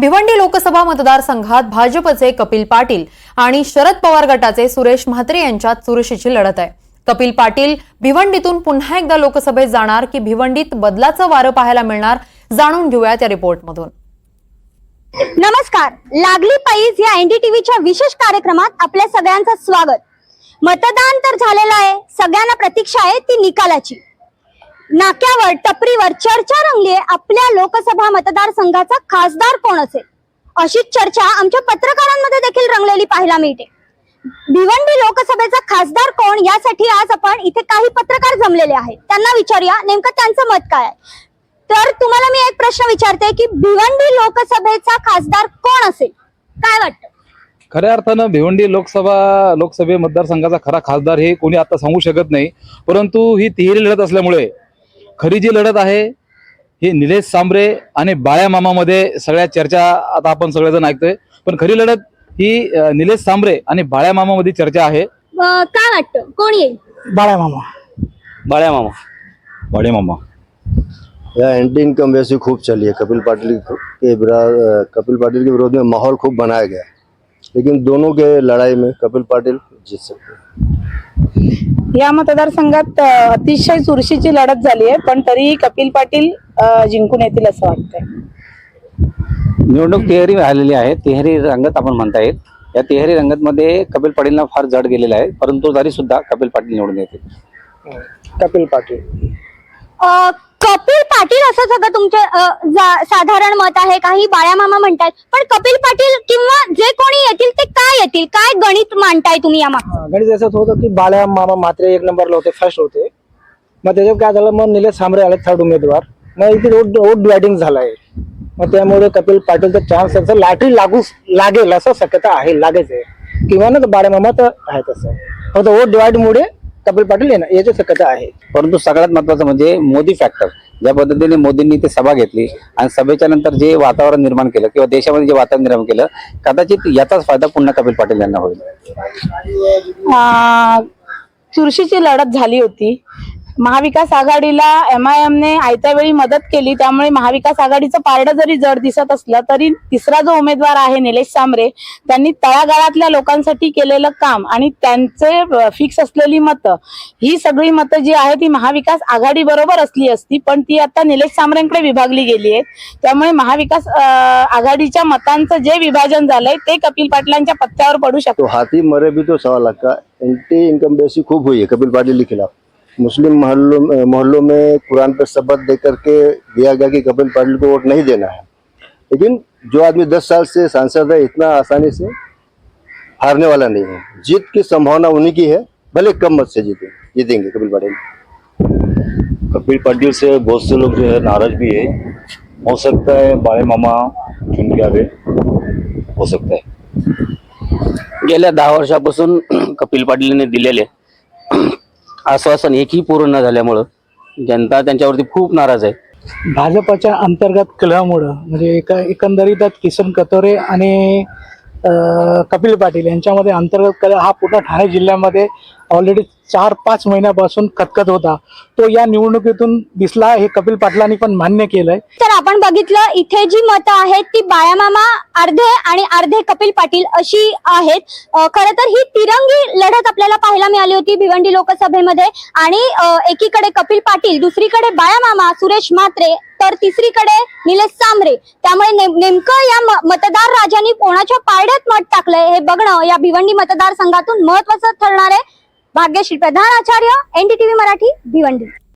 भिवंडी लोकसभा मतदारसंघात भाजपचे कपिल पाटील आणि शरद पवार गटाचे सुरेश म्हात्रे यांच्यात चुरशीची लढत आहे. कपिल पाटील भिवंडीतून पुन्हा एकदा लोकसभेत जाणार की भिवंडीत बदलाचं वारं पाहायला मिळणार जाणून घेऊयात या रिपोर्टमधून. नमस्कार. लागली पाईज या एनडीटीव्हीच्या विशेष कार्यक्रमात आपल्या सगळ्यांचं स्वागत. मतदान तर झालेलं आहे. सगळ्यांना प्रतीक्षा आहे ती निकालाची. नाक्यावर टपरीवर चर्चा रंगली आहे. आपल्या लोकसभा मतदारसंघाचा खासदार कोण असेल? अशीच चर्चा आमच्या पत्रकारांमध्ये देखील रंगलेली पाहायला मिळते. भिवंडी लोकसभेचा खासदार कोण? यासाठी आज आपण इथे काही पत्रकार जमलेले आहेत. त्यांना विचारूया नेमकं त्यांचं मत काय आहे? तर तुम्हाला मी एक प्रश्न विचारते की भिवंडी लोकसभेचा खासदार कोण असेल? काय वाटतं? खऱ्या अर्थानं भिवंडी लोकसभा लोकसभे मतदारसंघाचा खरा खासदार हे कोणी आता सांगू शकत नाही. परंतु ही तिहेरी लढत असल्यामुळे खरी जी लढत आहे ही निलेश सांबरे आणि बाळ्या मामामध्ये सगळ्या चर्चा आता आपण सगळेजण ऐकतोय. पण खरी लढत ही अं, निलेश सांबरे आणि बाळ्या मामामध्ये चर्चा आहे. अं, काय वाटतं? कोण येईल? बाळा मामा. बाळ्या मामा. बाळे मामा. यह एंटी इनकम वैसे खूब चली है कपिल पाटिल के विरा- कपिल पाटिल के विरोध में माहौल खूब बनाया गया लेकिन दोनों के लड़ाई में कपिल पाटिल जीत सकते हैं। या मतदारसंघात अतिशय चुरशीची लढत झाली आहे पण तरीही कपिल पाटील जिंकून येतील असं वाटतंय. निवडणूक तिहेरी झालेली आहे. तिहेरी रंगत आपण म्हणता येईल. या तिहेरी रंगत मध्ये कपिल पाटीलना फार जड गेलेला आहे परंतु तरी सुद्धा कपिल पाटील निवडून येतील. कपिल पाटील. कपिल पाटील असं सगळं तुमचे जा- साधारण मत आहे काही बाळ्या मामा म्हणतात पण कपिल पाटील किंवा जे कोणी येतील ते काय येतील? काय गणित मांडताय तुम्ही या गणित असं होतं की बाळ्या मामा मात्रे एक नंबरला होते फर्स्ट होते. मग त्याच्यात काय झालं मग निलेश सांबरे आले थर्ड उमेदवार. मग इथे रोड रोड डिवायडिंग झालं आहे मग त्यामुळे कपिल पाटीलचा चान्स असं लाटरी लागू लागेल असं शक्यता आहे लागेच आहे. किंवा ना बाळ्या मामा तर आहे तसं फक्त वोट डिवाइडमुळे कपिल पाटील येणार याची शक्यता आहे. परंतु सगळ्यात महत्वाचं म्हणजे मोदी फॅक्टर ज्या पद्धतीने मोदींनी ते सभा घेतली आणि सभेच्या नंतर जे वातावरण निर्माण केलं किंवा देशामध्ये जे वातावरण निर्माण केलं कदाचित याचाच फायदा पुन्हा कपिल पाटील यांना होईल. अं, चुरशीची लढत झाली होती. महाविकास आघाडीला एम आय एमने आयत्या वेळी मदत केली त्यामुळे महाविकास आघाडीचं पारडं जरी जड दिसत असलं तरी तिसरा जो उमेदवार आहे निलेश सांबरे त्यांनी तळागाळातल्या लोकांसाठी केलेलं काम आणि त्यांचे फिक्स असलेली मतं ही सगळी मतं जी आहे ती महाविकास आघाडी बरोबर असली असती पण ती आता निलेश सांबरेंकडे विभागली गेली आहे. त्यामुळे महाविकास आघाडीच्या मतांचं जे विभाजन झालंय ते कपिल पाटलांच्या पत्त्यावर पडू शकतो. हाती मरे भी तो सवा लाख का? एंटी इनकम वैसी कपिल पाटील के मुस्लिम मोहल्लों में मोहल्लों में कुरान पर शपथ दे करके दिया गया कि कपिल पाटिल को वोट नहीं देना है। लेकिन जो आदमी दस साल से सांसद है इतना आसानी से हारने वाला नहीं है। जीत की संभावना उन्हीं की है भले कम मत से जीते जीतेंगे कपिल पाटिल। कपिल पाटिल से बहुत से लोग जो है नाराज़ भी है। हो सकता है बाळे मामा चुन के आगे हो सकता है। गेल्या दहा वर्षापासून कपिल पाटीलने दिलेले आश्वासन एकही पूर्ण न झाल्यामुळं जनता त्यांच्यावरती खूप नाराज आहे. भाजपच्या अंतर्गत कलहामुळं म्हणजे एका एकंदरीतच किसन कतोरे आणि कपिल पाटील यांच्यामध्ये अंतर्गत कलह हा पूर्ण ठाणे जिल्ह्यामध्ये ऑलरेडी चार पाच महिन्यापासून खतखत होता. तो या निवडणुकीतून दिसला हे कपिल पाटलांनी पण मान्य केलंय. तर आपण बघितलं इथे जी मतं आहेत ती बाळामामा अर्धे आणि अर्धे कपिल पाटील अशी आहेत. खरं तर ही तिरंगी लढत आपल्याला पाहायला मिळाली होती भिवंडी लोकसभेमध्ये. आणि एकीकडे कपिल पाटील दुसरीकडे बाळामामा सुरेश म्हात्रे तर तिसरीकडे निलेश सांबरे त्यामुळे नेम- नेमकं या म- मतदार राजांनी कोणाच्या पारड्यात मत टाकलंय हे बघणं या भिवंडी मतदारसंघातून महत्वाचं ठरणार आहे. भाग्यश्री प्रधान आचार्य एनडीटीव्ही मराठी भिवंडी.